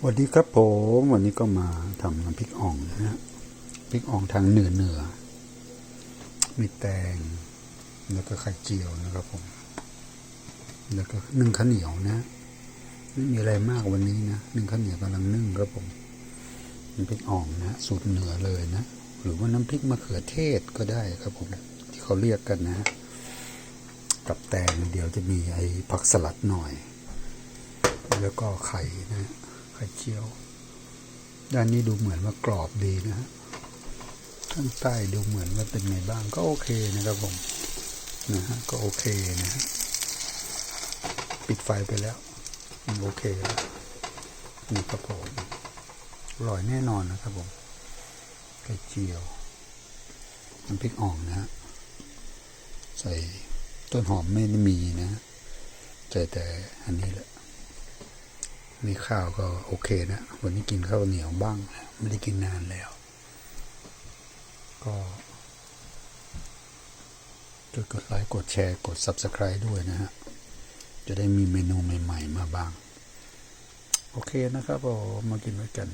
สวัสดีครับผมวันนี้ก็มาทำน้ำพริกอ่องนะฮะพริกอ่องทางเหนือเหนือมีแตง แล้วก็ไข่เจียวนะครับผม แล้วก็นึ่งข้าวเหนียวนะไม่มีอะไรมากวันนี้นะนึ่งข้าวเหนียวกำลังนึ่งครับผมน้ำพริกอ่องนะสูตรเหนือเลยนะหรือว่าน้ำพริกมะเขือเทศก็ได้ครับผมที่เขาเรียกกันนะ กับแตงเดี๋ยวจะมีไอ้ผักสลัดหน่อย แล้วก็ไข่นะ ไข่เจียว ด้านนี้ดูเหมือนว่ากรอบดีนะฮะข้างใต้ดูเหมือนว่าเป็นไงบ้างก็โอเคนะครับผมนะฮะก็โอเคนะฮะปิดไฟไปแล้วโอเคแล้วนี่ครับผมอร่อยแน่นอนนะครับผมไข่เจียวน้ำพริกอ่องนะฮะใส่ต้นหอมไม่ได้มีนะฮะใส่แต่อันนี้แหละ นี่ข้าวก็โอเคนะ วันนี้กินข้าวเหนียวบ้าง ไม่ได้กินนานแล้ว ก็ช่วยกดไลค์กดแชร์กด Subscribe ด้วยนะฮะ จะได้มีเมนูใหม่ ๆ มาบ้าง โอเคนะครับผมมากินด้วยกัน